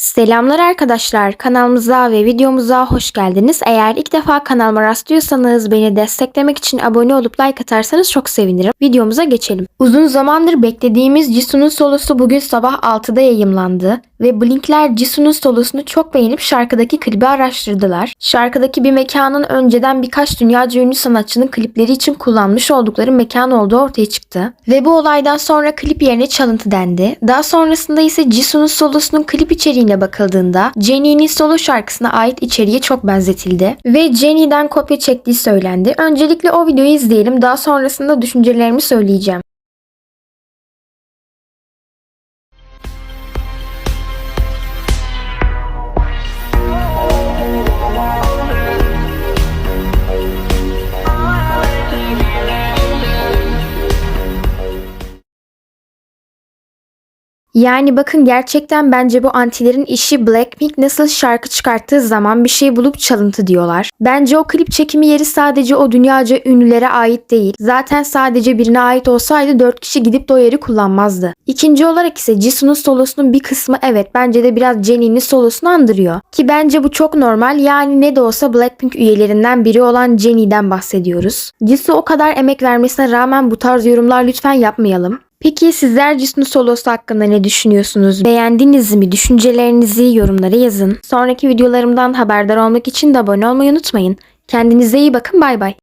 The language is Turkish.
Selamlar arkadaşlar. Kanalımıza ve videomuza hoş geldiniz. Eğer ilk defa kanalıma rastlıyorsanız beni desteklemek için abone olup like atarsanız çok sevinirim. Videomuza geçelim. Uzun zamandır beklediğimiz Jisoo'nun solosu bugün sabah 6'da yayımlandı ve Blink'ler Jisoo'nun solosunu çok beğenip şarkıdaki klibi araştırdılar. Şarkıdaki bir mekanın önceden birkaç dünyaca ünlü sanatçının klipleri için kullanmış oldukları mekan olduğu ortaya çıktı. Ve bu olaydan sonra klip yerine çalıntı dendi. Daha sonrasında ise Jisoo'nun solosunun klip içeriğine bakıldığında Jennie'nin solo şarkısına ait içeriğe çok benzetildi ve Jennie'den kopya çektiği söylendi. Öncelikle o videoyu izleyelim daha sonrasında düşüncelerimi söyleyeceğim. Yani bakın gerçekten bence bu antilerin işi Blackpink nasıl şarkı çıkarttığı zaman bir şey bulup çalıntı diyorlar. Bence o klip çekimi yeri sadece o dünyaca ünlülere ait değil. Zaten sadece birine ait olsaydı 4 kişi gidip de o yeri kullanmazdı. İkinci olarak ise Jisoo'nun solosunun bir kısmı evet bence de biraz Jennie'nin solosunu andırıyor. Ki bence bu çok normal yani ne de olsa Blackpink üyelerinden biri olan Jennie'den bahsediyoruz. Jisoo o kadar emek vermesine rağmen bu tarz yorumlar lütfen yapmayalım. Peki sizler Jisoo solosu hakkında ne düşünüyorsunuz? Beğendiniz mi? Düşüncelerinizi yorumlara yazın. Sonraki videolarımdan haberdar olmak için de abone olmayı unutmayın. Kendinize iyi bakın bay bay.